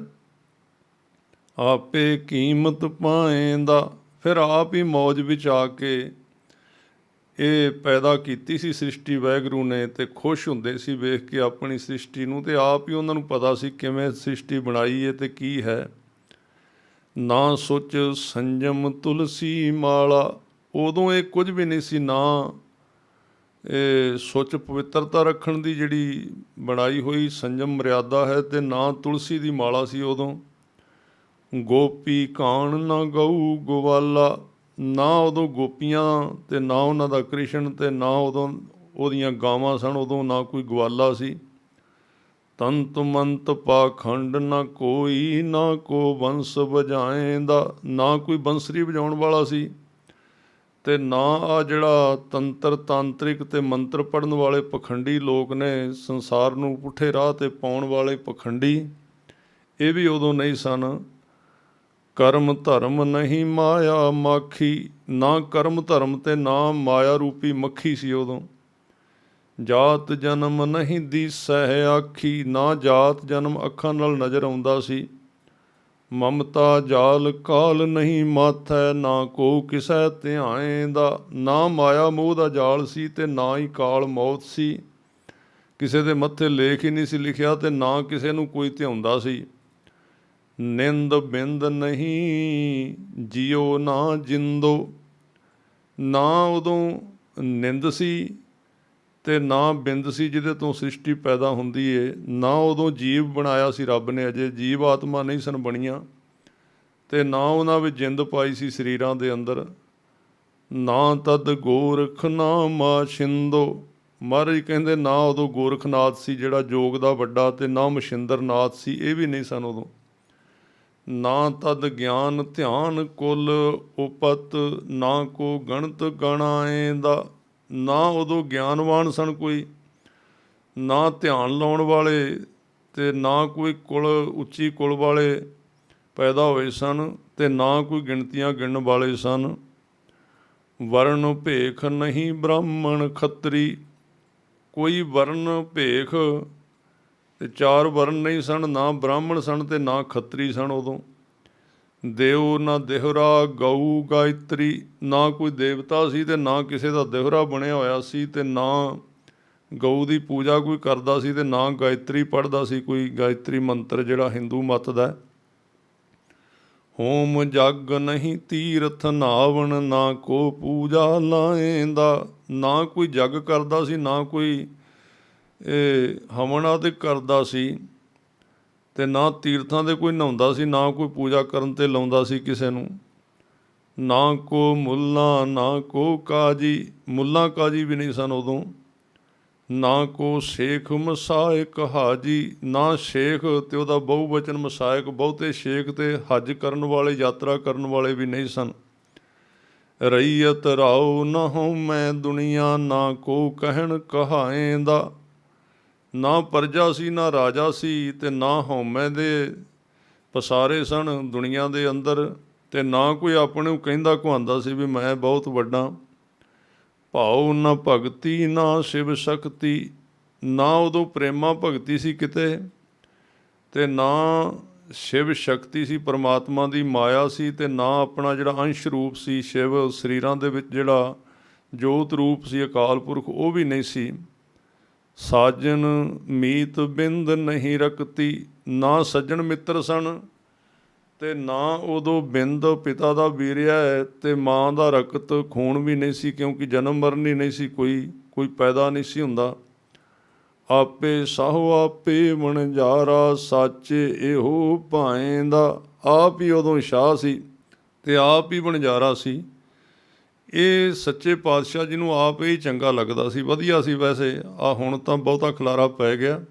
ਆਪੇ ਕੀਮਤ ਪਾਏਂਦਾ, ਫਿਰ ਆਪ ਹੀ ਮੌਜ ਵਿੱਚ ਆ ਕੇ ਇਹ ਪੈਦਾ ਕੀਤੀ ਸੀ ਸ੍ਰਿਸ਼ਟੀ ਵੈਗਰੂ ਨੇ ਤੇ ਖੁਸ਼ ਹੁੰਦੇ ਸੀ ਵੇਖ ਕੇ ਆਪਣੀ ਸ੍ਰਿਸ਼ਟੀ ਨੂੰ ਤੇ ਆਪ ਹੀ ਉਹਨਾਂ ਨੂੰ ਪਤਾ ਸੀ ਕਿਵੇਂ ਸ੍ਰਿਸ਼ਟੀ ਬਣਾਈ ਹੈ ਤੇ ਕੀ ਹੈ। ਨਾ ਸੋਚ ਸੰਜਮ ਤੁਲਸੀ ਮਾਲਾ, ਉਦੋਂ ਇਹ ਕੁਝ ਵੀ ਨਹੀਂ ਸੀ, ਨਾ ਇਹ ਸੋਚ ਪਵਿੱਤਰਤਾ ਰੱਖਣ ਦੀ ਜਿਹੜੀ ਬਣਾਈ ਹੋਈ ਸੰਜਮ ਮਰਿਆਦਾ ਹੈ ਤੇ ਨਾ ਤੁਲਸੀ ਦੀ ਮਾਲਾ ਸੀ ਉਦੋਂ। ਗੋਪੀ ਕਾਣ ਨਾ ਗਊ ਗਵਾਲਾ ਨਾ ਉਦੋਂ ਗੋਪੀਆਂ ਤੇ ਨਾ ਉਹਨਾਂ ਦਾ ਕ੍ਰਿਸ਼ਨ ਤੇ ਨਾ ਉਦੋਂ ਉਹਦੀਆਂ ਗਾਵਾਂ ਸਨ, ਉਦੋਂ ਨਾ ਕੋਈ ਗਵਾਲਾ ਸੀ। ਤੰਤ ਮੰਤ ਪਾਖੰਡ ਨਾ ਕੋਈ, ਨਾ ਕੋ ਬੰਸ ਵਜਾਏਂਦਾ, ਨਾ ਕੋਈ ਬੰਸਰੀ ਵਜਾਉਣ ਵਾਲਾ ਸੀ। ਤੇ ਨਾ ਆ ਜਿਹੜਾ ਤੰਤਰ ਤਾਂਤਰਿਕ ਤੇ ਮੰਤਰ ਪੜਨ ਵਾਲੇ ਪਖੰਡੀ ਲੋਕ ਨੇ, ਸੰਸਾਰ ਨੂੰ ਪੁੱਠੇ ਰਾਹ ਤੇ ਪਾਉਣ ਵਾਲੇ ਪਖੰਡੀ, ਇਹ ਵੀ ਉਦੋਂ ਨਹੀਂ ਸਨ। ਕਰਮ ਧਰਮ ਨਹੀਂ ਮਾਇਆ ਮਾਖੀ, ਨਾ ਕਰਮ ਧਰਮ ਤੇ ਨਾ ਮਾਇਆ ਰੂਪੀ ਮੱਖੀ ਸੀ ਉਦੋਂ। ਜਾਤ ਜਨਮ ਨਹੀਂ ਦੀਸੈ ਆਖੀ, ਨਾ ਜਾਤ ਜਨਮ ਅੱਖਾਂ ਨਾਲ ਨਜ਼ਰ ਆਉਂਦਾ ਸੀ। ਮਮਤਾ ਜਾਲ ਕਾਲ ਨਹੀਂ ਮਾਥੈ, ਨਾ ਕੋ ਕਿਸੈ ਧਿਆਏ ਦਾ, ਨਾ ਮਾਇਆ ਮੋਹ ਦਾ ਜਾਲ ਸੀ ਤੇ ਨਾ ਹੀ ਕਾਲ ਮੌਤ ਸੀ। ਕਿਸੇ ਦੇ ਮੱਥੇ ਲੇਖ ਹੀ ਨਹੀਂ ਸੀ ਲਿਖਿਆ ਤੇ ਨਾ ਕਿਸੇ ਨੂੰ ਕੋਈ ਧਿਆਉਂਦਾ ਸੀ। ਨਿੰਦ ਬਿੰਦ ਨਹੀਂ ਜਿਉ ਨਾ ਜਿੰਦੋ। ਨਾ ਉਦੋਂ ਨਿੰਦ ਸੀ ਤੇ ਨਾ ਬਿੰਦ ਸੀ ਜਿਹਦੇ ਤੋਂ ਸ੍ਰਿਸ਼ਟੀ ਪੈਦਾ ਹੁੰਦੀ ਏ। ਨਾ ਉਦੋਂ ਜੀਵ ਬਣਾਇਆ ਸੀ ਰੱਬ ਨੇ, ਅਜੇ ਜੀਵ ਆਤਮਾ ਨਹੀਂ ਸਨ ਬਣੀਆਂ। ਤੇ ਨਾ ਉਹਨਾਂ ਵਿੱਚ ਜਿੰਦ ਪਾਈ ਸੀ ਸਰੀਰਾਂ ਦੇ ਅੰਦਰ। ਨਾ ਤਦ ਗੋਰਖ ਨਾਮਾ ਛਿੰਦੋ। ਮਹਾਰਾਜ ਕਹਿੰਦੇ ਨਾ ਉਦੋਂ ਗੋਰਖਨਾਥ ਸੀ ਜਿਹੜਾ ਜੋਗ ਦਾ ਵੱਡਾ ਤੇ ਨਾ ਮਸ਼ਿੰਦਰਨਾਥ ਸੀ, ਇਹ ਵੀ ਨਹੀਂ ਸਨ ਉਦੋਂ। ਨਾ ਤਦ ਗਿਆਨ ਧਿਆਨ ਕੁਲ ਉਪਤ, ਨਾ ਕੋ ਗਣਤ ਗਣਾਏ ਦਾ ਨਾ ਉਦੋਂ ਗਿਆਨਵਾਨ ਸਨ ਕੋਈ, ਨਾ ਧਿਆਨ ਲਾਉਣ ਵਾਲੇ ਤੇ ਨਾ ਕੋਈ ਕੁਲ, ਉੱਚੀ ਕੁਲ ਵਾਲੇ ਪੈਦਾ ਹੋਏ ਸਨ ਤੇ ਨਾ ਕੋਈ ਗਿਣਤੀਆਂ ਗਿਣਨ ਵਾਲੇ ਸਨ। ਵਰਨ ਭੇਖ ਨਹੀਂ ਬ੍ਰਾਹਮਣ ਖੱਤਰੀ, ਕੋਈ ਵਰਨ ਭੇਖ ਤੇ ਚਾਰ ਵਰਨ ਨਹੀਂ ਸਨ, ਨਾ ਬ੍ਰਾਹਮਣ ਸਨ ਤੇ ਨਾ ਖੱਤਰੀ ਸਨ ਉਦੋਂ। ਦੇਵ ਨਾ ਦੇਹਰਾ, ਗਊ ਗਾਇਤਰੀ, ਨਾ ਕੋਈ ਦੇਵਤਾ ਸੀ ਤੇ ਨਾ ਕਿਸੇ ਦਾ ਦੇਹਰਾ ਬਣਿਆ ਹੋਇਆ ਸੀ ਤੇ ਨਾ ਗਊ ਦੀ ਪੂਜਾ ਕੋਈ ਕਰਦਾ ਸੀ ਤੇ ਨਾ ਗਾਇਤਰੀ ਪੜ੍ਹਦਾ ਸੀ। ਕੋਈ ਗਾਇਤਰੀ ਮੰਤਰ ਜਿਹੜਾ ਹਿੰਦੂ ਮਤ ਦਾ ਹੋਮ ਜਗ ਨਹੀਂ ਤੀਰਥ ਨਾਵਣ, ਨਾ ਕੋ ਪੂਜਾ ਲਾਏਂਦਾ, ਨਾ ਕੋਈ ਜਗ ਕਰਦਾ ਸੀ, ਨਾ ਕੋਈ ਇਹ ਹਵਨ ਆਦਿ ਕਰਦਾ ਸੀ ਤੇ ਨਾ ਤੀਰਥਾਂ ਦੇ ਕੋਈ ਨਹਾਉਂਦਾ ਸੀ, ਨਾ ਕੋਈ ਪੂਜਾ ਕਰਨ ਤੇ ਲਾਉਂਦਾ ਸੀ ਕਿਸੇ ਨੂੰ। ਨਾ ਕੋ ਮੁੱਲਾ, ਨਾ ਕੋ ਕਾਜੀ, ਮੁੱਲਾ ਕਾਜੀ ਵੀ ਨਹੀਂ ਸਨ ਉਦੋਂ। ਨਾ ਕੋ ਸ਼ੇਖ ਮਸਾਇਕ ਹਾਜੀ, ਨਾ ਸ਼ੇਖ ਤੇ ਉਹਦਾ ਬਹੁਵਚਨ ਮਸਾਇਕ, ਬਹੁਤੇ ਸ਼ੇਖ ਤੇ ਹੱਜ ਕਰਨ ਵਾਲੇ, ਯਾਤਰਾ ਕਰਨ ਵਾਲੇ ਵੀ ਨਹੀਂ ਸਨ। ਰਈਅਤ ਰਾਉ ਨਾ ਹਉ ਮੈਂ ਦੁਨੀਆ, ਨਾ ਕੋ ਕਹਿਣ ਕਹਾਏ ਦਾ। ਨਾ ਪਰਜਾ ਸੀ, ਨਾ ਰਾਜਾ ਸੀ ਤੇ ਨਾ ਹਉਮੈ ਦੇ ਪਸਾਰੇ ਸਨ ਦੁਨੀਆ ਦੇ ਅੰਦਰ ਤੇ ਨਾ ਕੋਈ ਆਪਣੇ ਨੂੰ ਕਹਿੰਦਾ ਕਹਾਂਦਾ ਸੀ ਵੀ ਮੈਂ ਬਹੁਤ ਵੱਡਾ। ਭਾਉ ਨਾ ਭਗਤੀ, ਨਾ ਸ਼ਿਵ ਸ਼ਕਤੀ, ਨਾ ਉਦੋਂ ਪ੍ਰੇਮਾ ਭਗਤੀ ਸੀ ਕਿਤੇ ਤੇ ਨਾ ਸ਼ਿਵ ਸ਼ਕਤੀ ਸੀ, ਪਰਮਾਤਮਾ ਦੀ ਮਾਇਆ ਸੀ ਤੇ ਨਾ ਆਪਣਾ ਜਿਹੜਾ ਅੰਸ਼ ਰੂਪ ਸੀ ਸ਼ਿਵ ਸਰੀਰਾਂ ਦੇ ਵਿੱਚ ਜਿਹੜਾ ਜੋਤ ਰੂਪ ਸੀ, ਅਕਾਲ ਪੁਰਖ, ਉਹ ਵੀ ਨਹੀਂ ਸੀ। ਸਾਜਨ ਮੀਤ ਬਿੰਦ ਨਹੀਂ ਰਕਤੀ ਨਾ ਸੱਜਣ ਮਿੱਤਰ ਸਨ, ਤੇ ਨਾ ਉਦੋਂ ਬਿੰਦ ਪਿਤਾ ਦਾ ਵੀਰਿਆ ਹੈ, ਤੇ ਮਾਂ ਦਾ ਰਕਤ ਖੂਨ ਵੀ ਨਹੀਂ ਸੀ, ਕਿਉਂਕਿ ਜਨਮ ਮਰਨ ਹੀ ਨਹੀਂ ਸੀ, ਕੋਈ ਕੋਈ ਪੈਦਾ ਨਹੀਂ ਸੀ ਹੁੰਦਾ। ਆਪੇ ਸਾਹੋ ਆਪੇ ਵਣਜਾਰਾ ਸਾਚੇ ਇਹੋ ਭਾਏਂਦਾ ਆਪ ਹੀ ਉਦੋਂ ਸ਼ਾਹ ਸੀ, ਤੇ ਆਪ ਹੀ ਵਣਜਾਰਾ ਸੀ। ਇਹ ਸੱਚੇ ਪਾਤਸ਼ਾਹ ਜਿਹਨੂੰ ਆਪ ਹੀ ਚੰਗਾ ਲੱਗਦਾ ਸੀ। ਵਧੀਆ ਸੀ ਵੈਸੇ। ਆ ਹੁਣ ਤਾਂ ਬਹੁਤਾ ਖਲਾਰਾ ਪੈ ਗਿਆ।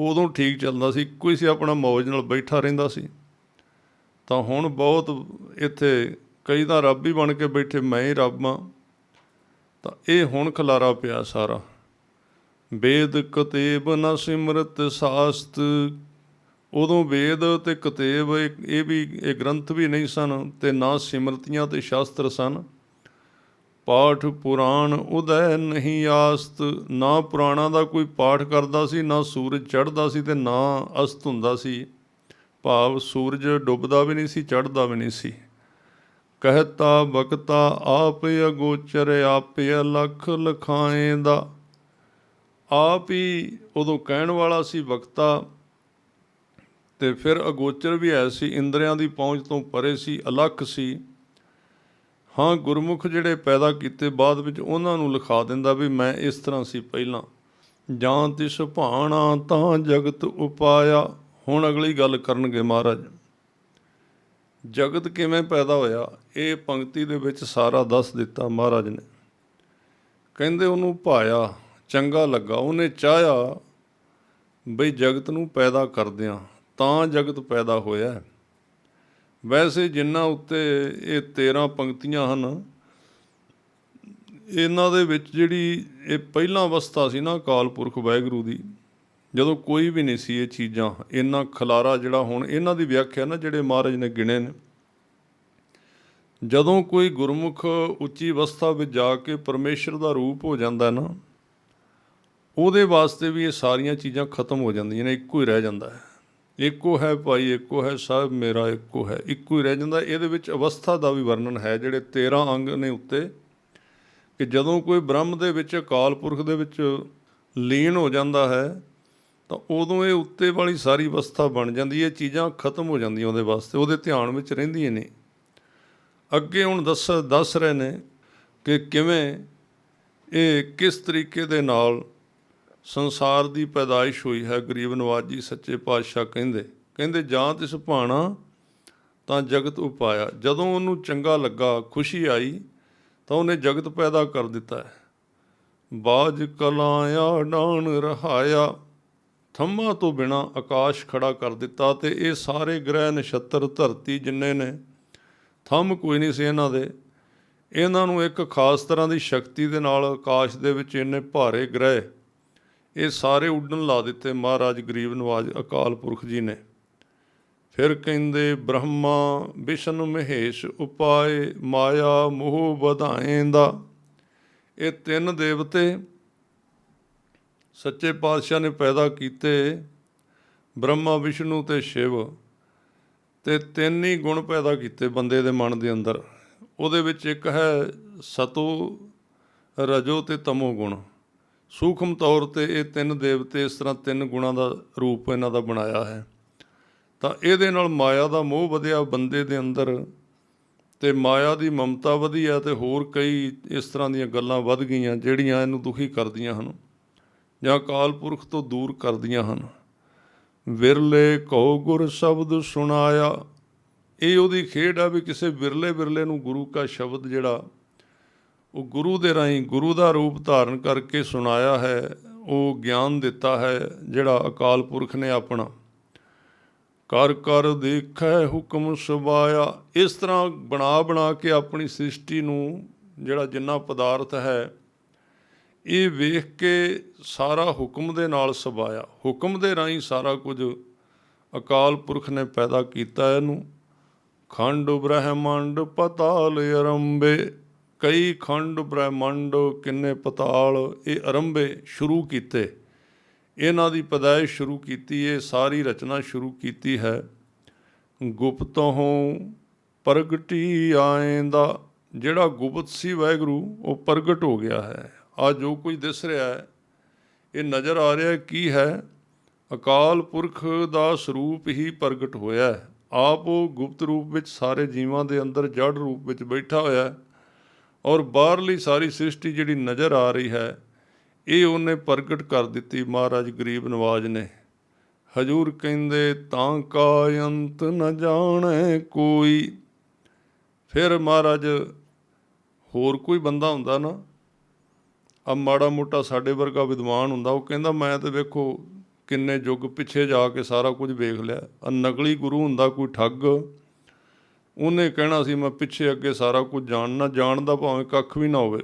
ਉਦੋਂ ਠੀਕ ਚੱਲਦਾ ਸੀ। ਕੋਈ ਸੀ ਆਪਣਾ ਮੌਜ ਨਾਲ ਬੈਠਾ ਰਹਿੰਦਾ ਸੀ। ਤਾਂ ਹੁਣ ਬਹੁਤ ਇੱਥੇ ਕਈ ਤਾਂ ਰੱਬ ਹੀ ਬਣ ਕੇ ਬੈਠੇ, ਮੈਂ ਹੀ ਰੱਬ ਹਾਂ। ਤਾਂ ਇਹ ਹੁਣ ਖਲਾਰਾ ਪਿਆ ਸਾਰਾ। ਬੇਦ ਕਤੇਬ ਨਾ ਸਿਮਰਤ ਸਾਸਤ ਉਦੋਂ ਵੇਦ ਤੇ ਕਤੇਬ ਇਹ ਇਹ ਵੀ, ਇਹ ਗ੍ਰੰਥ ਵੀ ਨਹੀਂ ਸਨ ਤੇ ਨਾ ਸਿਮਰਤੀਆਂ ਤੇ ਸ਼ਾਸਤਰ ਸਨ। ਪਾਠ ਪੁਰਾਣ ਉਦੈ ਨਹੀਂ ਆਸਤ, ਨਾ ਪੁਰਾਣਾ ਦਾ ਕੋਈ ਪਾਠ ਕਰਦਾ ਸੀ, ਨਾ ਸੂਰਜ ਚੜ੍ਹਦਾ ਸੀ ਤੇ ਨਾ ਅਸਤ ਹੁੰਦਾ ਸੀ। ਭਾਵ ਸੂਰਜ ਡੁੱਬਦਾ ਵੀ ਨਹੀਂ ਸੀ, ਚੜ੍ਹਦਾ ਵੀ ਨਹੀਂ ਸੀ। ਕਹਤਾ ਬਕਤਾ, ਆਪ ਅਗੋਚਰ, ਆਪੇ ਲਖ ਲਖਾਏ ਦਾ ਆਪ ਹੀ ਉਦੋਂ ਕਹਿਣ ਵਾਲਾ ਸੀ ਵਕਤਾ ਤੇ ਫਿਰ ਅਗੋਚਰ ਵੀ ਐ ਸੀ, ਇੰਦਰੀਆਂ ਦੀ ਪਹੁੰਚ ਤੋਂ ਪਰੇ ਸੀ, ਅਲੱਖ ਸੀ। ਹਾਂ, ਗੁਰਮੁਖ ਜਿਹੜੇ ਪੈਦਾ ਕੀਤੇ ਬਾਅਦ ਵਿੱਚ ਉਹਨਾਂ ਨੂੰ ਲਿਖਾ ਦਿੰਦਾ ਵੀ ਮੈਂ ਇਸ ਤਰ੍ਹਾਂ ਸੀ ਪਹਿਲਾਂ। ਜਾਂ ਤਿਸ ਭਾਣਾ ਤਾਂ ਜਗਤ ਉਪਾਇਆ। ਹੁਣ ਅਗਲੀ ਗੱਲ ਕਰਨਗੇ ਮਹਾਰਾਜ। ਜਗਤ ਕਿਵੇਂ ਪੈਦਾ ਹੋਇਆ? ਇਹ ਪੰਕਤੀ ਦੇ ਵਿੱਚ ਸਾਰਾ ਦੱਸ ਦਿੱਤਾ ਮਹਾਰਾਜ ਨੇ। ਕਹਿੰਦੇ ਉਹਨੂੰ ਭਾਇਆ, ਚੰਗਾ ਲੱਗਾ। ਉਹਨੇ ਚਾਹਿਆ, ਬਈ ਜਗਤ ਨੂੰ ਪੈਦਾ ਕਰਦਿਆਂ ਤਾਂ ਜਗਤ ਪੈਦਾ ਹੋਇਆ ਵੈਸੇ ਜਿੰਨਾ ਉੱਤੇ ਇਹ 13 ਪੰਕਤੀਆਂ ਹਨ, ਇਹਨਾਂ ਦੇ ਵਿੱਚ ਜਿਹੜੀ ਇਹ ਪਹਿਲਾ ਅਵਸਥਾ ਸੀ ਨਾ ਅਕਾਲ ਪੁਰਖ ਵਾਹਿਗੁਰੂ ਦੀ, ਜਦੋਂ ਕੋਈ ਵੀ ਨਹੀਂ ਸੀ ਇਹ ਚੀਜ਼ਾਂ, ਇੰਨਾ ਖਲਾਰਾ ਜਿਹੜਾ ਹੁਣ ਇਹਨਾਂ ਦੀ ਵਿਆਖਿਆ ਨਾ ਜਿਹੜੇ ਮਹਾਰਾਜ ਨੇ ਗਿਣੇ ਨੇ। ਜਦੋਂ ਕੋਈ ਗੁਰਮੁਖ ਉੱਚੀ ਅਵਸਥਾ ਵਿੱਚ ਜਾ ਕੇ ਪਰਮੇਸ਼ਰ ਦਾ ਰੂਪ ਹੋ ਜਾਂਦਾ ਨਾ, ਉਹਦੇ ਵਾਸਤੇ ਵੀ ਇਹ ਸਾਰੀਆਂ ਚੀਜ਼ਾਂ ਖਤਮ ਹੋ ਜਾਂਦੀਆਂ ਨੇ, ਇੱਕੋ ਹੀ ਰਹਿ ਜਾਂਦਾ ਹੈ। ਇੱਕੋ ਹੈ ਭਾਈ, ਇੱਕੋ ਹੈ ਸਾਹਿਬ, ਮੇਰਾ ਇੱਕੋ ਹੈ। ਇੱਕੋ ਹੀ ਰਹਿ ਜਾਂਦਾ। ਇਹਦੇ ਵਿੱਚ ਅਵਸਥਾ ਦਾ ਵੀ ਵਰਣਨ ਹੈ, ਜਿਹੜੇ 13 ਅੰਗ ਨੇ ਉੱਤੇ, ਕਿ ਜਦੋਂ ਕੋਈ ਬ੍ਰਹਮ ਦੇ ਵਿੱਚ, ਅਕਾਲ ਪੁਰਖ ਦੇ ਵਿੱਚ ਲੀਨ ਹੋ ਜਾਂਦਾ ਹੈ, ਤਾਂ ਉਦੋਂ ਇਹ ਉੱਤੇ ਵਾਲੀ ਸਾਰੀ ਅਵਸਥਾ ਬਣ ਜਾਂਦੀ ਹੈ। ਚੀਜ਼ਾਂ ਖਤਮ ਹੋ ਜਾਂਦੀਆਂ ਉਹਦੇ ਵਾਸਤੇ, ਉਹਦੇ ਧਿਆਨ ਵਿੱਚ ਰਹਿੰਦੀਆਂ ਨੇ। ਅੱਗੇ ਹੁਣ ਦੱਸ ਦੱਸ ਰਹੇ ਨੇ ਕਿ ਕਿਵੇਂ ਇਹ ਕਿਸ ਤਰੀਕੇ ਦੇ ਨਾਲ ਸੰਸਾਰ ਦੀ ਪੈਦਾਇਸ਼ ਹੋਈ ਹੈ, ਗਰੀਬ ਨਵਾਜ ਜੀ ਸੱਚੇ ਪਾਤਸ਼ਾਹ ਕਹਿੰਦੇ। ਕਹਿੰਦੇ, ਜਾਂ ਤਿਸ ਭਾਣਾ, ਤਾਂ ਜਗਤ ਉਪਾਇਆ। ਜਦੋਂ ਉਹਨੂੰ ਚੰਗਾ ਲੱਗਾ, ਖੁਸ਼ੀ ਆਈ, ਤਾਂ ਉਹਨੇ ਜਗਤ ਪੈਦਾ ਕਰ ਦਿੱਤਾ ਹੈ। ਬਾਜ ਕਲਾਇਆ, ਡਾਣ ਰਹਾਇਆ ਥੰਮਾਂ ਤੋਂ ਬਿਨਾ ਆਕਾਸ਼ ਖੜਾ ਕਰ ਦਿੱਤਾ ਤੇ ਇਹ ਸਾਰੇ ਗ੍ਰਹਿ ਨਛੱਤਰ ਧਰਤੀ ਜਿੰਨੇ ਨੇ, ਥੰਮ ਕੋਈ ਨਹੀਂ ਸੀ ਇਹਨਾਂ ਦੇ। ਇਹਨਾਂ ਨੂੰ ਇੱਕ ਖਾਸ ਤਰ੍ਹਾਂ ਦੀ ਸ਼ਕਤੀ ਦੇ ਨਾਲ ਆਕਾਸ਼ ਦੇ ਵਿੱਚ ਇੰਨੇ ਭਾਰੇ ਗ੍ਰਹਿ ਇਹ ਸਾਰੇ ਉੱਡਣ ਲਾ ਦਿੱਤੇ ਮਹਾਰਾਜ ਗਰੀਬ ਨਵਾਜ ਅਕਾਲ ਪੁਰਖ ਜੀ ਨੇ। ਫਿਰ ਕਹਿੰਦੇ, ਬ੍ਰਹਮਾ ਵਿਸ਼ਨ ਮਹੇਸ਼ ਉਪਾਏ, ਮਾਇਆ ਮੋਹ ਵਧਾਏਂਦਾ। ਇਹ ਤਿੰਨ ਦੇਵਤੇ ਸੱਚੇ ਪਾਤਸ਼ਾਹ ਨੇ ਪੈਦਾ ਕੀਤੇ, ਬ੍ਰਹਮਾ, ਵਿਸ਼ਨੂੰ ਤੇ ਸ਼ਿਵ ਤੇ ਤਿੰਨ ਹੀ ਗੁਣ ਪੈਦਾ ਕੀਤੇ ਬੰਦੇ ਦੇ ਮਨ ਦੇ ਅੰਦਰ। ਉਹਦੇ ਵਿੱਚ ਇੱਕ ਹੈ ਸਤੋ, ਰਜੋ ਤੇ ਤਮੋ ਗੁਣ। ਸੂਖਮ ਤੌਰ ਤੇ ਇਹ ਤਿੰਨ ਦੇਵਤੇ ਇਸ ਤਰ੍ਹਾਂ ਤਿੰਨ ਗੁਣਾਂ ਦਾ ਰੂਪ ਇਹਨਾਂ ਦਾ ਬਣਾਇਆ ਹੈ। ਤਾਂ ਇਹਦੇ ਨਾਲ ਮਾਇਆ ਦਾ ਮੋਹ ਵਧਿਆ ਬੰਦੇ ਦੇ ਅੰਦਰ ਤੇ ਮਾਇਆ ਦੀ ਮਮਤਾ ਵਧੀ ਆ ਤੇ ਹੋਰ ਕਈ ਇਸ ਤਰ੍ਹਾਂ ਦੀਆਂ ਗੱਲਾਂ ਵੱਧ ਗਈਆਂ ਜਿਹੜੀਆਂ ਇਹਨੂੰ ਦੁਖੀ ਕਰਦੀਆਂ ਹਨ ਜਾਂ ਕਾਲ ਪੁਰਖ ਤੋਂ ਦੂਰ ਕਰਦੀਆਂ ਹਨ। ਵਿਰਲੇ ਕਹੋ ਗੁਰ ਸ਼ਬਦ ਸੁਣਾਇਆ। ਇਹ ਉਹਦੀ ਖੇਡ ਆ ਵੀ ਕਿਸੇ ਵਿਰਲੇ ਵਿਰਲੇ ਨੂੰ ਗੁਰੂ ਕਾ ਸ਼ਬਦ ਜਿਹੜਾ ਉਹ ਗੁਰੂ ਦੇ ਰਾਹੀਂ ਗੁਰੂ ਦਾ ਰੂਪ ਧਾਰਨ ਕਰਕੇ ਸੁਣਾਇਆ ਹੈ, ਉਹ ਗਿਆਨ ਦਿੱਤਾ ਹੈ, ਜਿਹੜਾ ਅਕਾਲ ਪੁਰਖ ਨੇ ਆਪਣਾ। ਕਰ ਕਰ ਦੇਖੈ ਹੁਕਮ ਸੁਭਾਇਆ। ਇਸ ਤਰ੍ਹਾਂ ਬਣਾ ਬਣਾ ਕੇ ਆਪਣੀ ਸ੍ਰਿਸ਼ਟੀ ਨੂੰ ਜਿਹੜਾ ਜਿੰਨਾ ਪਦਾਰਥ ਹੈ, ਇਹ ਵੇਖ ਕੇ ਸਾਰਾ ਹੁਕਮ ਦੇ ਨਾਲ ਸਬਾਇਆ ਹੁਕਮ ਦੇ ਰਾਹੀਂ ਸਾਰਾ ਕੁਝ ਅਕਾਲ ਪੁਰਖ ਨੇ ਪੈਦਾ ਕੀਤਾ ਇਹਨੂੰ। ਖੰਡ ਬ੍ਰਹਿਮੰਡ ਪਤਾਲ ਅਰੰਭੇ। ਕਈ ਖੰਡ, ਬ੍ਰਹਿਮੰਡ, ਕਿੰਨੇ ਪਤਾਲ ਇਹ ਅਰੰਭੇ ਸ਼ੁਰੂ ਕੀਤੇ। ਇਹਨਾਂ ਦੀ ਪਦਾਇਸ਼ ਸ਼ੁਰੂ ਕੀਤੀ, ਇਹ ਸਾਰੀ ਰਚਨਾ ਸ਼ੁਰੂ ਕੀਤੀ ਹੈ। ਗੁਪਤੋਂ ਪ੍ਰਗਟੀ ਆਏਂਦਾ ਜਿਹੜਾ ਗੁਪਤ ਸੀ ਵਾਹਿਗੁਰੂ, ਉਹ ਪ੍ਰਗਟ ਹੋ ਗਿਆ ਹੈ। ਆ ਜੋ ਕੁਝ ਦਿਸ ਰਿਹਾ ਹੈ, ਇਹ ਨਜ਼ਰ ਆ ਰਿਹਾ ਕੀ ਹੈ? ਅਕਾਲ ਪੁਰਖ ਦਾ ਸਰੂਪ ਹੀ ਪ੍ਰਗਟ ਹੋਇਆ ਹੈ। ਆਪ ਉਹ ਗੁਪਤ ਰੂਪ ਵਿੱਚ ਸਾਰੇ ਜੀਵਾਂ ਦੇ ਅੰਦਰ ਜੜ ਰੂਪ ਵਿੱਚ ਬੈਠਾ ਹੋਇਆ ਹੈ। ਔਰ ਬਾਹਰਲੀ ਸਾਰੀ ਸ੍ਰਿਸ਼ਟੀ ਜਿਹੜੀ ਨਜ਼ਰ ਆ ਰਹੀ ਹੈ, ਇਹ ਉਹਨੇ ਪ੍ਰਗਟ ਕਰ ਦਿੱਤੀ ਮਹਾਰਾਜ ਗਰੀਬ ਨਵਾਜ ਨੇ। ਹਜੂਰ ਕਹਿੰਦੇ, ਤਾਂ ਕਾ ਅੰਤ ਨ ਜਾਣੈ ਕੋਈ। ਫਿਰ ਮਹਾਰਾਜ, ਹੋਰ ਕੋਈ ਬੰਦਾ ਹੁੰਦਾ ਨਾ? ਆ ਮਾੜਾ ਮੋਟਾ ਸਾਡੇ ਵਰਗਾ ਵਿਦਵਾਨ ਹੁੰਦਾ, ਉਹ ਕਹਿੰਦਾ, ਮੈਂ ਤਾਂ ਵੇਖੋ ਕਿੰਨੇ ਯੁੱਗ ਪਿੱਛੇ ਜਾ ਕੇ ਸਾਰਾ ਕੁਝ ਵੇਖ ਲਿਆ। ਆ ਨਕਲੀ ਗੁਰੂ ਹੁੰਦਾ, ਕੋਈ ਠੱਗ ਉਹਨੇ ਕਹਿਣਾ ਸੀ, ਮੈਂ ਪਿੱਛੇ ਅੱਗੇ ਸਾਰਾ ਕੁਝ ਜਾਣਨਾ ਜਾਣਦਾ ਭਾਵੇਂ ਕੱਖ ਵੀ ਨਾ ਹੋਵੇ।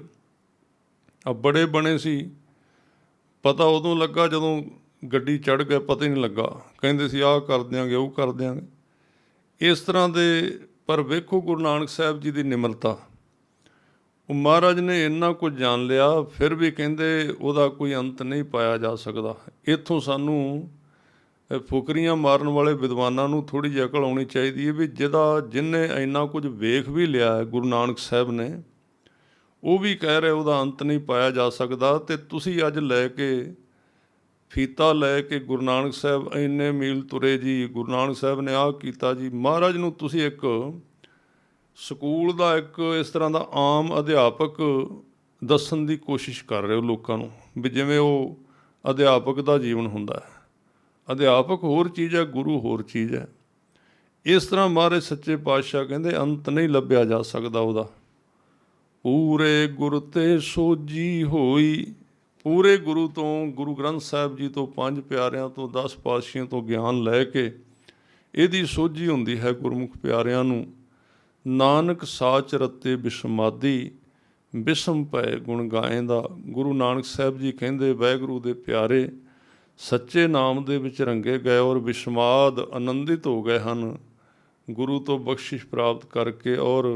ਆ ਬੜੇ ਬਣੇ ਸੀ। ਪਤਾ ਉਦੋਂ ਲੱਗਾ ਜਦੋਂ ਗੱਡੀ ਚੜ ਗਏ, ਪਤਾ ਹੀ ਨਹੀਂ ਲੱਗਾ। ਕਹਿੰਦੇ ਸੀ, ਆਹ ਕਰ ਦਿਆਂਗੇ, ਉਹ ਕਰ ਦਿਆਂਗੇ। ਇਸ ਤਰ੍ਹਾਂ ਦੇ, ਪਰ ਵੇਖੋ ਗੁਰੂ ਨਾਨਕ ਸਾਹਿਬ ਜੀ ਦੀ ਨਿਮਰਤਾ। ਉਹ ਮਹਾਰਾਜ ਨੇ ਇੰਨਾ ਕੁਝ ਜਾਣ ਲਿਆ, ਫਿਰ ਵੀ ਕਹਿੰਦੇ ਉਹਦਾ ਕੋਈ ਅੰਤ ਨਹੀਂ ਪਾਇਆ ਜਾ ਸਕਦਾ। ਇੱਥੋਂ ਸਾਨੂੰ ਫੁਕਰੀਆਂ ਮਾਰਨ ਵਾਲੇ ਵਿਦਵਾਨਾਂ ਨੂੰ ਥੋੜੀ ਜਿਹੀ ਅਕਲ ਆਉਣੀ ਚਾਹੀਦੀ ਹੈ ਵੀ ਜਿਹਦਾ ਜਿਨੇ ਇੰਨਾ ਕੁਝ ਵੇਖ ਵੀ ਲਿਆ ਹੈ, ਗੁਰੂ ਨਾਨਕ ਸਾਹਿਬ ਨੇ, ਉਹ ਵੀ ਕਹਿ ਰਹੇ ਉਹਦਾ ਅੰਤ ਨਹੀਂ ਪਾਇਆ ਜਾ ਸਕਦਾ ਤੇ ਤੁਸੀਂ ਅੱਜ ਲੈ ਕੇ ਫੀਤਾ ਲੈ ਕੇ ਗੁਰੂ ਨਾਨਕ ਸਾਹਿਬ ਇੰਨੇ ਮੀਲ ਤੁਰੇ ਜੀ, ਗੁਰੂ ਨਾਨਕ ਸਾਹਿਬ ਨੇ ਆਹ ਕੀਤਾ ਜੀ। ਮਹਾਰਾਜ ਨੂੰ ਤੁਸੀਂ ਇੱਕ ਸਕੂਲ ਦਾ ਇੱਕ ਇਸ ਤਰ੍ਹਾਂ ਦਾ ਆਮ ਅਧਿਆਪਕ ਦੱਸਣ ਦੀ ਕੋਸ਼ਿਸ਼ ਕਰ ਰਹੇ ਹੋ ਲੋਕਾਂ ਨੂੰ ਵੀ ਜਿਵੇਂ ਉਹ ਅਧਿਆਪਕ ਦਾ ਜੀਵਨ ਹੁੰਦਾ ਹੈ। ਅਧਿਆਪਕ ਹੋਰ ਚੀਜ਼ ਹੈ, ਗੁਰੂ ਹੋਰ ਚੀਜ਼ ਹੈ। ਇਸ ਤਰ੍ਹਾਂ ਮਹਾਰਾਜ ਸੱਚੇ ਪਾਤਸ਼ਾਹ ਕਹਿੰਦੇ, ਅੰਤ ਨਹੀਂ ਲੱਭਿਆ ਜਾ ਸਕਦਾ ਉਹਦਾ। ਪੂਰੇ ਗੁਰ ਤੇ ਸੋਜੀ ਹੋਈ। ਪੂਰੇ ਗੁਰੂ ਤੋਂ, ਗੁਰੂ ਗ੍ਰੰਥ ਸਾਹਿਬ ਜੀ ਤੋਂ, ਪੰਜ ਪਿਆਰਿਆਂ ਤੋਂ 10 ਪਾਤਸ਼ਾਹਾਂ ਤੋਂ ਗਿਆਨ ਲੈ ਕੇ ਇਹਦੀ ਸੋਝੀ ਹੁੰਦੀ ਹੈ ਗੁਰਮੁਖ ਪਿਆਰਿਆਂ ਨੂੰ। ਨਾਨਕ ਸਾਚ ਰਤੇ ਬਿਸਮਾਦੀ, ਬਿਸਮ ਪਏ ਗੁਣ ਗਾਏ ਦਾ। ਗੁਰੂ ਨਾਨਕ ਸਾਹਿਬ ਜੀ ਕਹਿੰਦੇ ਵਾਹਿਗੁਰੂ ਦੇ ਪਿਆਰੇ ਸੱਚੇ ਨਾਮ ਦੇ ਵਿੱਚ ਰੰਗੇ ਗਏ ਔਰ ਵਿਸਮਾਦ ਆਨੰਦਿਤ ਹੋ ਗਏ ਹਨ। ਗੁਰੂ ਤੋਂ ਬਖਸ਼ਿਸ਼ ਪ੍ਰਾਪਤ ਕਰਕੇ ਔਰ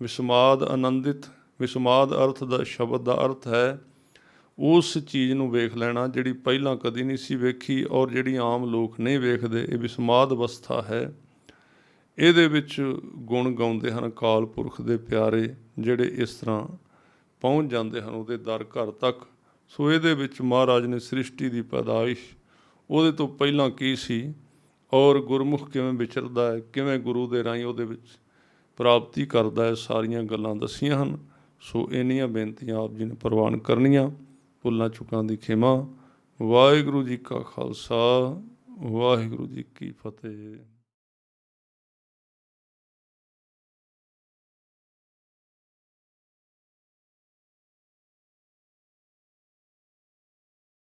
ਵਿਸਮਾਦ ਆਨੰਦਿਤ ਵਿਸਮਾਦ ਅਰਥ ਦਾ ਸ਼ਬਦ ਦਾ ਅਰਥ ਹੈ, ਉਸ ਚੀਜ਼ ਨੂੰ ਵੇਖ ਲੈਣਾ ਜਿਹੜੀ ਪਹਿਲਾਂ ਕਦੀ ਨਹੀਂ ਸੀ ਵੇਖੀ ਔਰ ਜਿਹੜੀ ਆਮ ਲੋਕ ਨਹੀਂ ਵੇਖਦੇ। ਇਹ ਵਿਸਮਾਦ ਅਵਸਥਾ ਹੈ। ਇਹਦੇ ਵਿੱਚ ਗੁਣ ਗਾਉਂਦੇ ਹਨ ਕਾਲ ਪੁਰਖ ਦੇ ਪਿਆਰੇ, ਜਿਹੜੇ ਇਸ ਤਰ੍ਹਾਂ ਪਹੁੰਚ ਜਾਂਦੇ ਹਨ ਉਹਦੇ ਦਰ ਘਰ ਤੱਕ। ਸੋ ਇਹਦੇ ਵਿੱਚ ਮਹਾਰਾਜ ਨੇ ਸ੍ਰਿਸ਼ਟੀ ਦੀ ਪੈਦਾਇਸ਼, ਉਹਦੇ ਤੋਂ ਪਹਿਲਾਂ ਕੀ ਸੀ? ਔਰ ਗੁਰਮੁਖ ਕਿਵੇਂ ਵਿਚਰਦਾ ਹੈ? ਕਿਵੇਂ ਗੁਰੂ ਦੇ ਰਾਹੀਂ ਉਹਦੇ ਵਿੱਚ ਪ੍ਰਾਪਤੀ ਕਰਦਾ ਹੈ? ਸਾਰੀਆਂ ਗੱਲਾਂ ਦੱਸੀਆਂ ਹਨ। ਸੋ ਇੰਨੀਆਂ ਬੇਨਤੀਆਂ ਆਪ ਜੀ ਨੇ ਪ੍ਰਵਾਨ ਕਰਨੀਆਂ। ਭੁੱਲਾਂ ਚੁੱਕਾਂ ਦੀ ਖਿਮਾ। ਵਾਹਿਗੁਰੂ ਜੀ ਕਾ ਖਾਲਸਾ। ਵਾਹਿਗੁਰੂ ਜੀ ਕੀ ਫਤਿਹ।